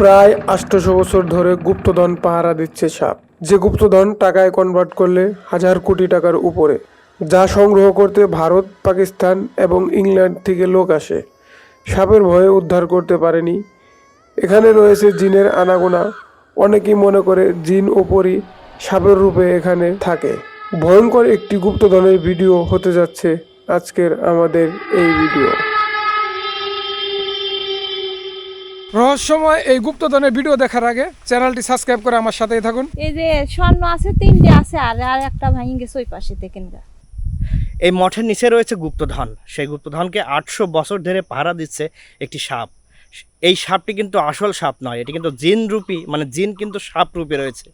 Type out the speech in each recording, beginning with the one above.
প্রায় আটশোশো বছর ধরে গুপ্তধন পাহারা দিচ্ছে সাপ। যে গুপ্তধন টাকায় কনভার্ট করলে হাজার কোটি টাকার উপরে, যা সংগ্রহ করতে ভারত, পাকিস্তান এবং ইংল্যান্ড থেকে লোক আসে। সাপের ভয়ে উদ্ধার করতে পারেনি। এখানে রয়েছে জিনের আনাগোনা। অনেকেই মনে করে জিন ওপরই সাপের রূপে এখানে থাকে। ভয়ঙ্কর একটি গুপ্তধনের ভিডিও হতে যাচ্ছে আজকের আমাদের এই ভিডিও। রহস্যময় এই গুপ্তধনের ভিডিও দেখার আগে চ্যানেলটি সাবস্ক্রাইব করে আমার সাথেই থাকুন। এই যে স্বর্ণ আছে তিনটে আছে আর আর একটা ভাঙি গেছে ওই পাশে দেখেন এই মঠের নিচে রয়েছে গুপ্তধন। সেই গুপ্তধনকে আটশো বছর ধরে পাহারা দিচ্ছে একটি সাপ। এই সাপটি কিন্তু আসল সাপ নয় এটি কিন্তু জিন রূপী মানে জিন কিন্তু সাপ রূপে রয়েছে।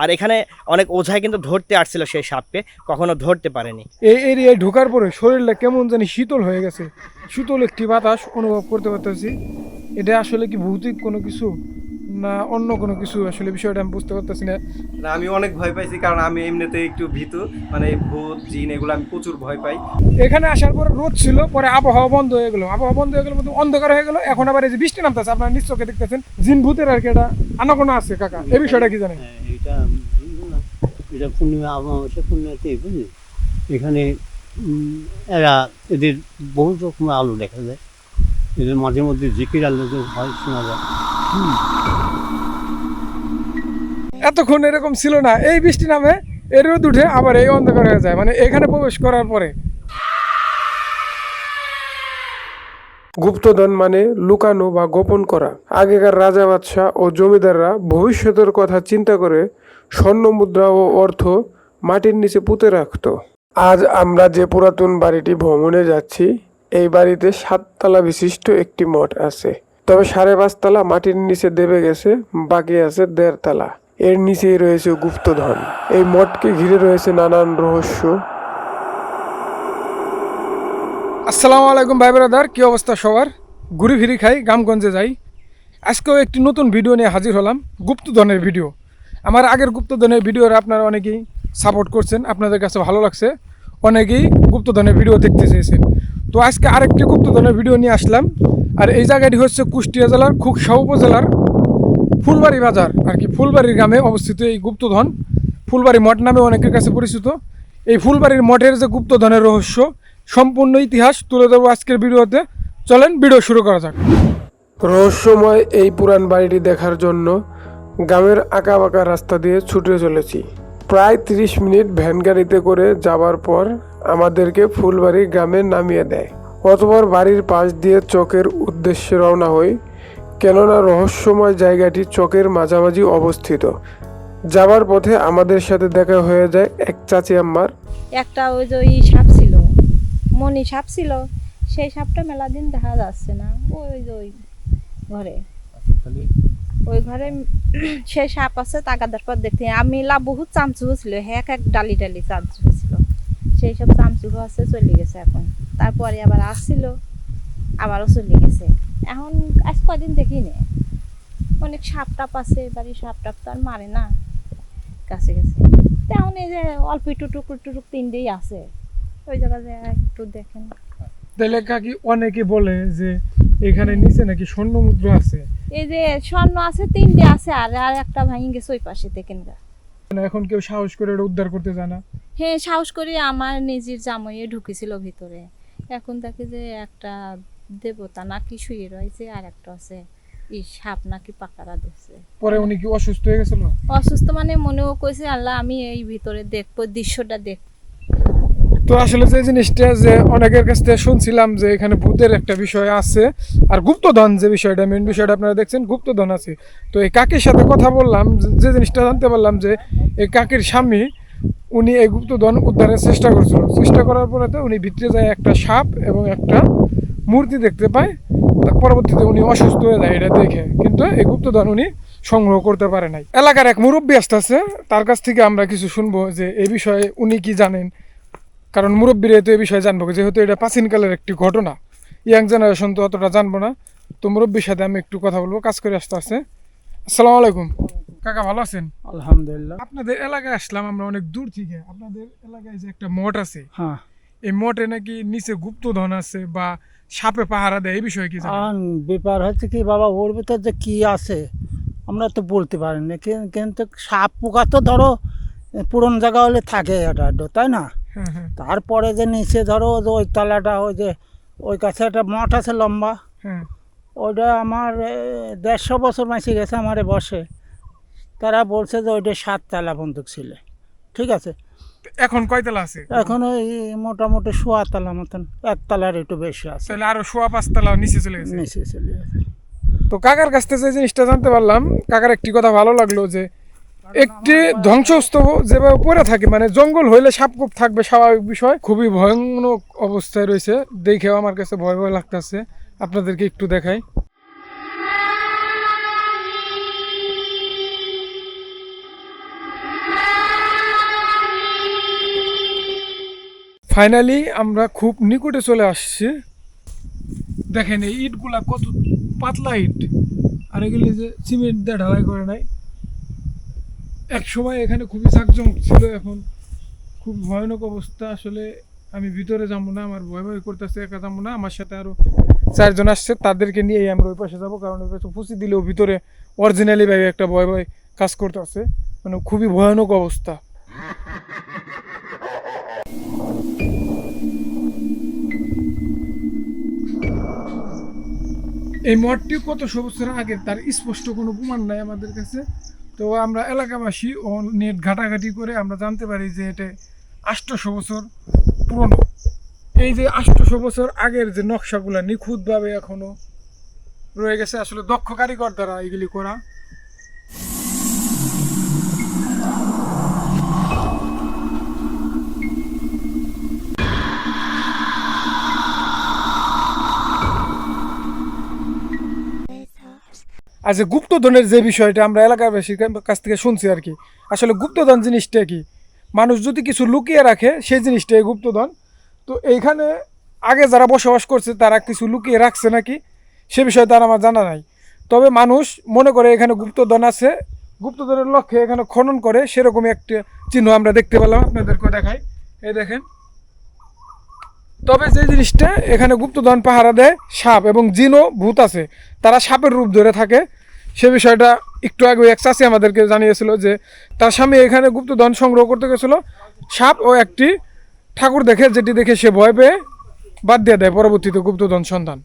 আর এখানে অনেক ওঝায় কিন্তু ধরতে আসছিল সেই সাপকে কখনো ধরতে পারেনি। এই এরিয়ায় ঢোকার পরে শরীরটা কেমন জানি শীতল হয়ে গেছে। শীতল একটি বাতাস অনুভব করতে পারতেছি। এটা আসলে কি ভৌতিক কোনো কিছু না অন্য কোনো কিছু? আসলে বিষয়টা আমি বুঝতে পারতেছি না। না আমি অনেক ভয় পাইছি কারণ আমি এমনিতে একটু ভীতু। মানে ভূত জিন এগুলো আমি প্রচুর ভয় পাই। এখানে আসার পরে রোদ ছিল পরে আবহাওয়া বন্ধ হয়ে গেলো। আবহাওয়া বন্ধ হয়ে গেলো মতো অন্ধকার হয়ে গেলো। এখন আবার এই যে বৃষ্টি নামতেছে আপনারা নিশ্চয়কে দেখতেছেন। জিন ভূতের আর কি এটা? আনাগোনা আছে কাকা? এই বিষয়টা কি জানেন? হ্যাঁ, এটা পূর্ণিমা অমাবস্যা পূর্ণিমাতে বুঝলি? এখানে এরা এদের বহু রকমের আলো দেখা যায়। এদের মাঝে মধ্যে জিকির আলো হয় শোনা যায়। এতক্ষণ এরকম ছিল না। এই বৃষ্টি নামে এর রোদ উঠে আবার এই অন্ধকার হয়ে যায়। মানে এখানে প্রবেশ করার পরে। গুপ্তধন মানে লুকানো বা গোপন করা। আগেকার রাজা বাদশাহ ও জমিদাররা ভবিষ্যতের কথা চিন্তা করে স্বর্ণ মুদ্রা ও অর্থ মাটির নিচে পুঁতে রাখত। আজ আমরা যে পুরাতন বাড়িটি ভ্রমণে যাচ্ছি, এই বাড়িতে সাততলা বিশিষ্ট একটি মঠ আছে। তবে সাড়ে পাঁচতলা মাটির নিচে দেবে গেছে, বাকি আছে দেড়তলা। এর নিচেই রয়েছে গুপ্তধন। এই মঠকে ঘিরে রয়েছে নানান রহস্য। আসসালামু আলাইকুম ভাই ব্রাদার, কী অবস্থা সবার? ঘুরি ফিরি খাই, গ্রামগঞ্জে যাই। আজকেও একটি নতুন ভিডিও নিয়ে হাজির হলাম, গুপ্তধনের ভিডিও। আমার আগের গুপ্তধনের ভিডিওর আপনারা অনেকেই সাপোর্ট করছেন, আপনাদের কাছে ভালো লাগছে। অনেকেই গুপ্তধনের ভিডিও দেখতে চেয়েছেন। তো আজকে আরেকটি গুপ্তধনের ভিডিও নিয়ে আসলাম। আর এই জায়গাটি হচ্ছে কুষ্টিয়া জেলার খুকসা উপজেলার ফুলবাড়ি বাজার। আর কি ফুলবাড়ির গ্রামে অবস্থিত এই গুপ্তধন। ফুলবাড়ি মঠ নামে অনেকের কাছে পরিচিত। এই ফুলবাড়ির মঠের যে গুপ্তধনের রহস্য, সম্পূর্ণ ইতিহাস তুলে ধরবো আজকের ভিডিওতে। চলেন, ভিডিও শুরু করা যাক। রহস্যময় এই পুরান বাড়িটি দেখার জন্য গ্রামের আঁকা বাঁকা রাস্তা দিয়ে ছুটে চলেছি। প্রায় তিরিশ মিনিট ভ্যান গাড়িতে করে যাবার পর আমাদেরকে ফুলবাড়ি গ্রামে নামিয়ে দেয়। অতপর বাড়ির পাশ দিয়ে চকের উদ্দেশ্যে রওনা হই কেননা রহস্যময় জায়গাটি চকের মাঝামাঝি অবস্থিত। যাবার পথে আমাদের সাথে দেখা হয়ে যায় এক চাচি আম্মার। একটা ওই যে সাপ ছিল। মনি সাপ ছিল সেই সাপটা মেলা দিন দেখা যাচ্ছে না। ওই যে ওই ঘরে। ওই ঘরে সেই সাপ আছে তাকাদার পর দেখতে আমি লা বহুত চামচু ছিল হ্যাঁ এক এক ডালি ডালি চামচু ছিল সেই সব চামচুহো আছে, চলে গেছে এখন। তারপরে আবার আসছিল, আবারও চলে গেছে। এখন আজ কদিন দেখি নে অনেক সাপ টাপ আছে, বাড়ির সাপ টাপ তো আর মারে না। কাছে গেছে তেমন এই যে অল্প একটু টুকরো টুকরো তিনটেই আছে। ওই জায়গায় যে একটু দেখেন। তাহলে কাকি অনেকে বলে যে এখানে নিচে নাকি স্বর্ণ মুদ্রা আছে? এই যে স্বর্ণ আছে তিনটে আছে আর আর একটা ভাঙি গেছে ওই পাশে দেখেন গা। মানে এখন কেউ সাহস করে এটা উদ্ধার করতে যায় না? হ্যাঁ সাহস করে আমার নিজের জামাইয়ে ঢুকেছিল ভিতরে। এখন দেখে যে একটা দেবতা নাকি শুয়ে রয়েছে আর একটা আছে এই সাপ নাকি পাকারা দিচ্ছে পরে উনি কি অসুস্থ হয়ে গেছিল? অসুস্থ মানে মনেও কইছে আল্লাহ আমি এই ভিতরে দেখব দৃশ্যটা দেখ তো আসলে যে জিনিসটা যে অনেকের কাছ থেকে শুনছিলাম যে এখানে ভূতের একটা বিষয় আছে, আর গুপ্তধন যে বিষয়টা মেন বিষয়টা আপনারা দেখছেন, গুপ্তধন আছে। তো এই কাকির সাথে কথা বললাম, যে- জিনিসটা জানতে পারলাম যে এই কাকির স্বামী, উনি এই গুপ্তধন উদ্ধারের চেষ্টা করছিল। চেষ্টা করার পরে তো উনি ভিতরে যায় একটা সাপ এবং একটা মূর্তি দেখতে পায়। পরবর্তীতে উনি অসুস্থ হয়ে যায় এটা দেখে। কিন্তু এই গুপ্তধন উনি সংগ্রহ করতে পারে নাই। এলাকার এক মুরব্বী আসতেছে, তার কাছ থেকে আমরা কিছু শুনব যে এই বিষয়ে উনি কি জানেন। কারণ মুরব্বীরা তো এই বিষয়ে জানব যেহেতু এটা প্রাচীনকালের একটি ঘটনা। ইয়াং জেনারেশন তো অতটা জানব না। তো মুরব্বীর সাথে আমি একটু কথা বলব কাজ করে আসতে আসতে। আসসালামু আলাইকুম। কাকা ভালো আছেন? আলহামদুলিল্লাহ। আপনাদের এলাকায় আসলাম আমরা অনেক দূর থেকে। আপনাদের এলাকায় যে একটা মঠ আছে হ্যাঁ। এই মঠে নাকি নিচে গুপ্তধন আছে বা সাপে পাহারা দেয় এই বিষয়ে কি ব্যাপার হচ্ছে কি বাবা ওর ভিতর যে কি আছে আমরা তো বলতে পারি না কিন্তু সাপ পোকা তো ধরো পুরন জায়গা হলে থাকে এটা তাই না? তারপরে যে নিচে ধরো ওই তলাটা ওই যে ওই কাছে একটা মঠ আছে লম্বা। ওইটা আমার দেড়শো বছর মাসি গেছে আমারে বসে। তারা বলছে যে ওইটা সাততলা বন্দুক ছিল। ঠিক আছে? এখন কয়তলা আছে? এখন ওই মোটামুটি সোয়াতলা মতন একতলার একটু বেশি আছে। তাহলে আরও সোয়া পাঁচতলা নিচে চলে গেছে। নিচে চলে গেছে। তো কাকার কাছ থেকে যে জিনিসটা জানতে পারলাম কাকার একটি কথা ভালো লাগল যে একটি ধ্বংসস্তূপ যেভাবে পড়ে থাকে মানে জঙ্গল হইলে সাপকূপ থাকবে স্বাভাবিক বিষয়। খুবই ভয়ানক অবস্থায় রয়েছে, দেখেও আমার কাছে ভয় ভয় লাগতেছে। আপনাদেরকে একটু দেখাই। ফাইনালি আমরা খুব নিকটে চলে আসছি। দেখেন এই ইটগুলা কত পাতলা ইট। আর এগুলি যে সিমেন্ট দিয়ে ঢালাই করে নাই। এক সময় এখানে খুবই জাকজমক ছিল এখন। খুব ভয়ানক অবস্থা। আসলে আমি ভিতরে যাব না, আমার ভয় ভয় করতেছে, একা যাব না। আমার সাথে আরও চারজন আসছে, তাদেরকে নিয়েই আমরা ওই পাশে যাব, কারণ ওই পাশে ফুসি দিলেও ভিতরে অরিজিনালি ভাবে একটা ভয় ভয় কাজ করতেছে। মানে খুবই ভয়ানক অবস্থা। এই মঠটি কত বছর আগে তার স্পষ্ট কোনো প্রমাণ নাই আমাদের কাছে। তো আমরা এলাকাবাসী ও নেট ঘাটাঘাটি করে আমরা জানতে পারি যে এটা আষ্টশো বছর পুরনো। এই যে আষ্টশো বছর আগের যে নকশাগুলো নিখুঁতভাবে এখনও রয়ে গেছে, আসলে দক্ষ কারিগর দ্বারা এগুলি করা। যে গুপ্তধনের যে বিষয়টা আমরা এলাকাবাসীর কাছ থেকে শুনছি আর কি, আসলে গুপ্তধন জিনিসটা কি? মানুষ যদি কিছু লুকিয়ে রাখে, সেই জিনিসটাই গুপ্তধন। তো এইখানে আগে যারা বসবাস করছে, তারা কিছু লুকিয়ে রাখছে নাকি? সে বিষয়ে তার আমার জানা নাই। তবে মানুষ মনে করে এখানে গুপ্তধন আছে। গুপ্তধনের লক্ষ্যে এখানে খনন করে সেরকমই একটা চিহ্ন আমরা দেখতে পেলাম আপনাদেরকে দেখাই। এই দেখেন। তবে যে জিনিসটা এখানে গুপ্তধন পাহারা দেয়, সাপ এবং জিনও ভূত আছে। তারা সাপের রূপ ধরে থাকে। সে বিষয়টা একটু আগে এক চাষি আমাদেরকে জানিয়েছিল যে তার স্বামী এখানে গুপ্ত ধন সংগ্রহ করতে গেছিল। সাপ ও একটি ঠাকুর দেখে, যেটি দেখে সে ভয় পেয়ে বাদ দিয়ে দেয় পরবর্তীতে গুপ্তধন সন্ধান।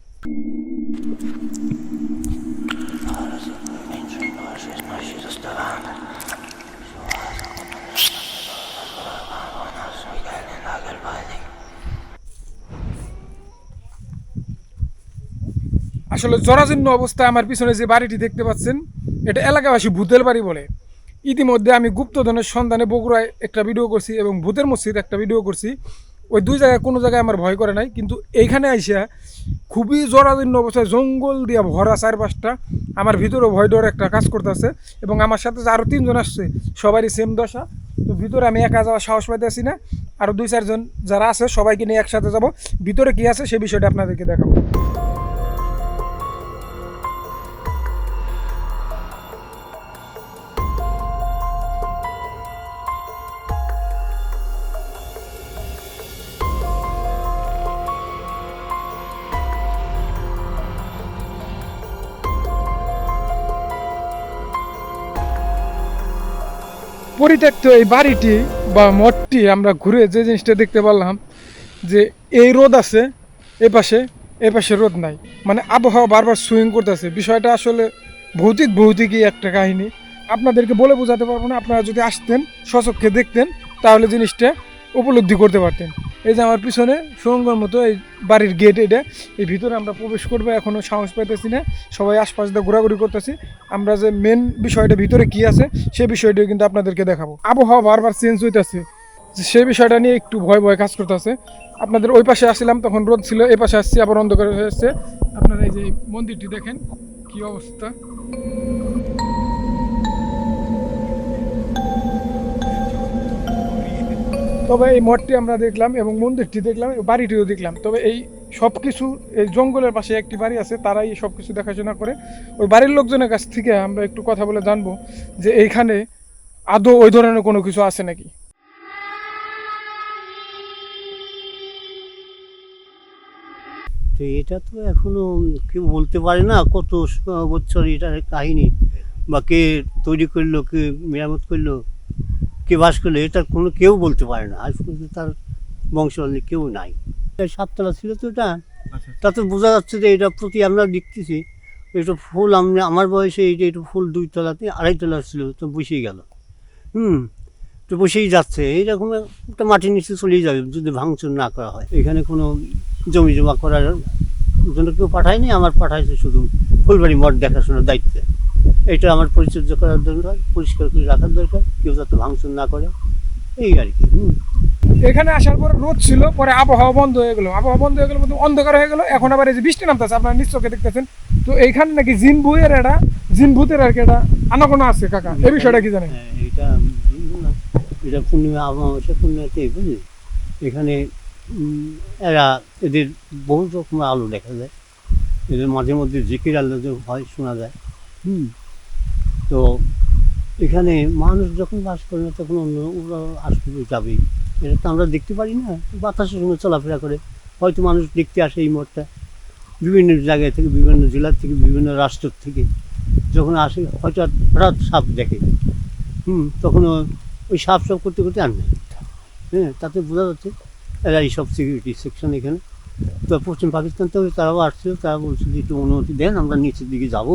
আসলে জরাজীর্ণ অবস্থায় আমার পিছনে যে বাড়িটি দেখতে পাচ্ছেন, এটা এলাকাবাসী ভূতের বাড়ি বলে। ইতিমধ্যে আমি গুপ্তধনের সন্ধানে বগুড়ায় একটা ভিডিও করছি এবং ভূতের মসজিদ একটা ভিডিও করছি। ওই দুই জায়গায় কোনো জায়গায় আমার ভয় করে নাই, কিন্তু এইখানে আইসা খুবই জরাজীর্ণ অবস্থায় জঙ্গল দিয়া ভরা চারপাশটা, আমার ভিতরেও ভয় ডর একটা কাজ করতেছে এবং আমার সাথে যে আরও তিনজন আসছে, সবারই সেম দশা। তো ভিতরে আমি একা যাওয়ার সাহস পাইতে পাইতেছি না আরও দুই চারজন যারা আছে সবাইকে নিয়ে একসাথে যাব। ভিতরে কি আছে সে বিষয়টা আপনাদেরকে দেখাবো। পরিত্যক্ত এই বাড়িটি বা মঠটি আমরা ঘুরে যে জিনিসটা দেখতে পারলাম, যে এই রোদ আছে এ পাশে এ পাশে রোদ নাই। মানে আবহাওয়া বারবার সুইং করতেছে। বিষয়টা আসলে ভৌতিক, ভৌতিকই একটা কাহিনী। আপনাদেরকে বলে বোঝাতে পারব না। আপনারা যদি আসতেন স্বচক্ষে দেখতেন, তাহলে জিনিসটা উপলব্ধি করতে পারতেন। এই যে আমার পিছনে সুরঙ্গর মতো এই বাড়ির গেট এটা, এই ভিতরে আমরা প্রবেশ করব এখনও সাহস পাইতেছি না। সবাই আশপাশ দিয়ে ঘোরাঘুরি করতেছি। আমরা যে মেন বিষয়টা ভিতরে কি আছে সে বিষয়টাও কিন্তু আপনাদেরকে দেখাবো। আবহাওয়া বারবার চেঞ্জ হইতেছে। সে বিষয়টা নিয়ে একটু ভয় ভয় কাজ করতেছে। আপনাদের ওই পাশে আসছিলাম, তখন রোদ ছিল এই পাশে আসছি, আবার অন্ধকার হয়ে আসছে। আপনারা এই যে মন্দিরটি দেখেন, কি অবস্থা। তবে এই মঠটি আমরা দেখলাম এবং মন্দিরটি দেখলাম, বাড়িটিও দেখলাম। তবে এই সব কিছু এই জঙ্গলের পাশে একটি বাড়ি আছে, তারাই সব কিছু দেখাশোনা করে। ওই বাড়ির লোকজনের কাছ থেকে আমরা একটু কথা বলে জানব যে এইখানে আদৌ ওই ধরনের কোনো কিছু আছে নাকি? তো এটা তো এখনও কেউ বলতে পারে না কত বছর এটার কাহিনী বা কে তৈরি করল, কে মেরামত করল। কে বাস করল এটা কোনো কেউ বলতে পারে না। আজ পর্যন্ত তার বংশাবলী কেউ নাই। সাততলা ছিল তো এটা। তাতে বোঝা যাচ্ছে যে এটা প্রতি আমরা দেখতেছি এটা ফুল আমরা আমার বয়সে এই যে এটা ফুল দুই তলাতে আড়াই তলা ছিল তো বসেই গেল। হুম তো বসেই যাচ্ছে। এইরকম একটা মাটির নিচে চলেই যাবে যদি ভাঙচুর না করা হয়। এখানে কোনো জমি জমা করার জন্য কেউ পাঠায়নি আমার পাঠাইছে শুধু ফুলবাড়ি মঠ দেখাশোনার দায়িত্বে। এটা আমার পরিচর্যা করার দরকার পরিষ্কার করে রাখার দরকার কেউ যাতে ভাঙচুর না করে। এই আর কি এখানে আসার পর রোদ ছিল পরে আবহাওয়া বন্ধ হয়ে গেলো। আবহাওয়া বন্ধ হয়ে গেলো মতো অন্ধকার হয়ে গেলো। এখন আবার এই যে বৃষ্টি নামতেছে আপনারা নিশ্চয়কে দেখতেছেন। তো এইখানে নাকি জিন বইয়ের একটা জিন ভূতের আর কি একটা আনাগোনা আছে কাকা। এই বিষয়টা কি জানেন? হ্যাঁ, এটা এটা পূর্ণিমা অমাবস্যা পূর্ণিমাতে বুঝলি? এখানে এরা এদের বহু রকমের আলো দেখা যায়। এদের মাঝে মধ্যে জিকির আলো যে হয় শোনা যায়। হুম। তো এখানে মানুষ যখন বাস করে না, তখন অন্য ওরা আসবে যাবেই। এটা তো আমরা দেখতে পারি না, বাতাসের সঙ্গে চলাফেরা করে। হয়তো মানুষ দেখতে আসে এই মঠটা। বিভিন্ন জায়গা থেকে, বিভিন্ন জেলা থেকে, বিভিন্ন রাষ্ট্র থেকে। যখন আসে, হয়তো হঠাৎ সাপ দেখে। হুম তখন ওই সাপ সাপ করতে করতে আনবে হ্যাঁ তাতে বোঝা যাচ্ছে এরা এইসব সিকিউরিটি সেকশন এখানে। তো পশ্চিম পাকিস্তান থেকে তারাও আসছিল তারা বলছিল যে একটু অনুমতি দেন, আমরা নিচের দিকে যাব।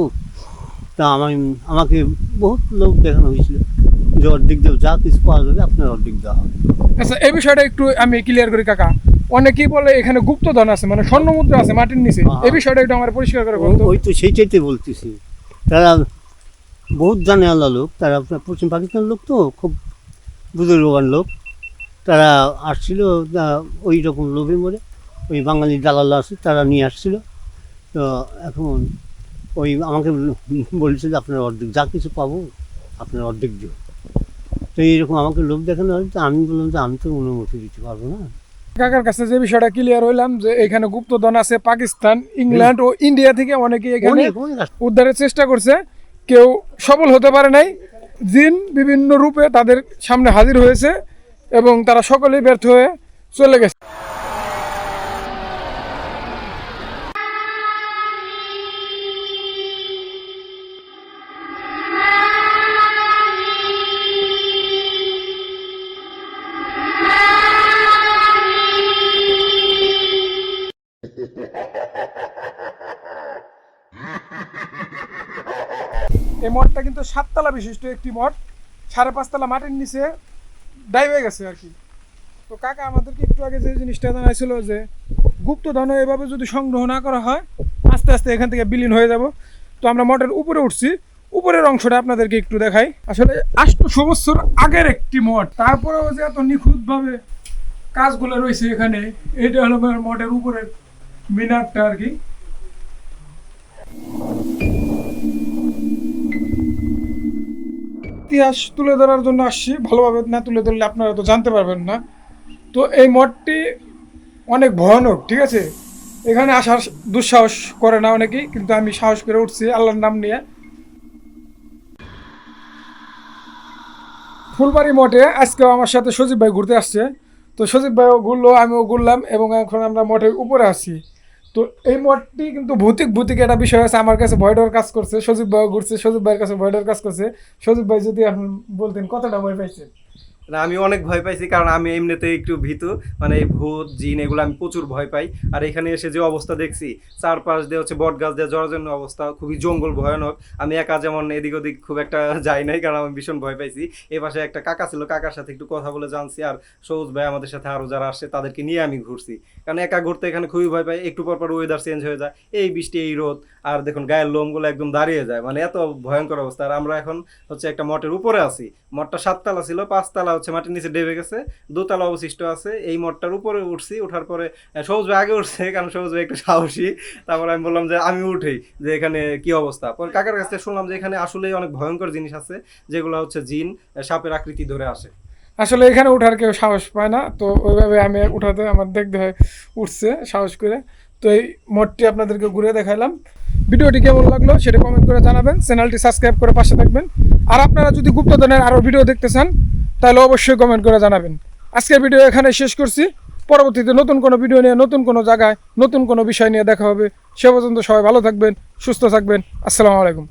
তা আমি আমাকে বহুত লোক দেখানো হয়েছিল যে অর্ধেক দেব যা কিছু পাওয়া যাবে আপনার অর্ধেক দেওয়া হবে। আচ্ছা এই বিষয়টা একটু আমি ক্লিয়ার করি কাকা। অনেকেই বলে এখানে গুপ্তধন আছে মানে স্বর্ণ মুদ্রা আছে মাটির নিচে। হ্যাঁ। এই বিষয়টা একটু আমার পরিষ্কার করে বলতো। ওই তো সেইটাইতে বলতেছি। তারা বহুত জানে আল্লাহ লোক তারা আপনার পশ্চিম পাকিস্তান লোক তো খুব বুজুর্গবান লোক। তারা আসছিল ওই রকম লোভে মরে। ওই বাঙালি দালাল আছে তারা নিয়ে আসছিল। তো এখন ওই আমাকে বলেছে যে আপনার অর্ধেক যা কিছু পাবো আপনার অর্ধেক দিও। তো এইরকম আমাকে লোভ দেখানো হয় তো আমি বললাম যে আমি তো অনুমতি দিতে পারব না। কাকার কাছে যে বিষয়টা ক্লিয়ার হইলাম যে এখানে গুপ্তধন আছে পাকিস্তান ইংল্যান্ড ও ইন্ডিয়া থেকে এখানে অনেক আসছে। উদ্ধারের চেষ্টা করছে। কেউ সফল হতে পারে নাই। জিন বিভিন্ন রূপে তাদের সামনে হাজির হয়েছে এবং তারা সকলেই ব্যর্থ হয়ে চলে গেছে। এই মঠটা কিন্তু সাততলা বিশিষ্ট একটি মঠ। সাড়ে পাঁচতলা মাটির নিচে ডাইবে গেছে আর কি। তো কাকা, আমাদেরকে একটু আগে যে জিনিসটা জানাইছিল যে গুপ্তধন এভাবে যদি সংগ্রহ না করা হয়, আস্তে আস্তে এখান থেকে বিলীন হয়ে যাব। তো আমরা মঠের উপরে উঠছি। উপরের অংশটা আপনাদেরকে একটু দেখাই। আসলে আটশো বছর আগের একটি মঠ। তারপরেও যে এত নিখুঁতভাবে কাজগুলো রয়েছে এখানে, এটা হলো মঠের উপরের মিনারটা আর কি। ইতিহাস তুলে ধরার জন্য আসছি। ভালোভাবে না তুলে ধরলে আপনারা তো জানতে পারবেন না। তো এই মঠটি অনেক ভয়ানক, ঠিক আছে? এখানে আসার দুঃসাহস করে না অনেকেই, কিন্তু আমি সাহস করে উঠছি আল্লাহর নাম নিয়ে। ফুলবাড়ি মঠে আজকেও আমার সাথে সজীব ভাই ঘুরতে আসছে। তো সজীব ভাইও ঘুরলো, আমিও ঘুরলাম এবং এখন আমরা মঠের উপরে আছি। তো এই মঠটি কিন্তু ভৌতিক ভৌতিক একটা বিষয় আছে। আমার কাছে ভয়ডর কাজ করছে, সজীব ভাই ঘুরছে, সজীব ভাইয়ের কাছে ভয়ডর কাজ করছে। সজীব ভাই যদি এখন বলতেন কতটা ভয় পাইছেন আমি অনেক ভয় পাইছি কারণ আমি এমনিতে একটু ভীতু। মানে ভূত, জিন এগুলো আমি প্রচুর ভয় পাই। আর এখানে এসে যে অবস্থা দেখছি, চারপাশ দিয়ে হচ্ছে বট গাছ দিয়ে জরাজন্য অবস্থা খুবই জঙ্গল ভয়ানক। আমি একা যেমন এদিক ওদিক খুব একটা যাই নাই কারণ আমি ভীষণ ভয় পাইছি। এ পাশে একটা কাকা ছিল, কাকার সাথে একটু কথা বলে জানছি। আর সবুজ ভাই আমাদের সাথে আরও যারা আসছে, তাদেরকে নিয়ে আমি ঘুরছি। কারণ একা ঘুরতে এখানে খুবই ভয় পাই। একটু পর পর ওয়েদার চেঞ্জ হয়ে যায়। এই বৃষ্টি, এই রোদ, আর দেখুন গায়ের লোমগুলো একদম দাঁড়িয়ে যায়। মানে এত ভয়ঙ্কর অবস্থা। আর আমরা এখন হচ্ছে একটা মঠের উপরে আছি। মঠটা সাততলা ছিল, পাঁচতলা হচ্ছে মাটির নিচে ডেবে গেছে, দোতলা অবশিষ্ট আছে, এই মঠটার উপরে উঠছি ওঠার পরে সবুজ ভাই আগে উঠছে, কারণ সবুজ ভাই একটু সাহসী। তারপরে আমি বললাম যে আমি উঠেই, যে এখানে কি অবস্থা? পরে কাকার কাছ থেকে শুনলাম যে এখানে আসলেই অনেক ভয়ঙ্কর জিনিস আছে, যেগুলো হচ্ছে জিন সাপের আকৃতি ধরে আসে। আসলে এখানে ওঠার কেউ সাহস পায় না, তো ওইভাবে আমি উঠাতে আমার দেখতে হয়, উঠছে সাহস করে। তো এই মঠটি আপনাদেরকে ঘুরে দেখাইলাম। ভিডিওটি কেমন লাগল সেটা কমেন্ট করে জানাবেন। চ্যানেলটি সাবস্ক্রাইব করে পাশে থাকবেন। আর আপনারা যদি গুপ্তধনের আরও ভিডিও দেখতে চান, তাহলে অবশ্যই কমেন্ট করে জানাবেন। আজকের ভিডিও এখানে শেষ করছি। পরবর্তীতে নতুন কোনো ভিডিও নিয়ে, নতুন কোনো জায়গায়, নতুন কোনো বিষয় নিয়ে দেখা হবে। সে পর্যন্ত সবাই ভালো থাকবেন, সুস্থ থাকবেন। আসসালামু আলাইকুম।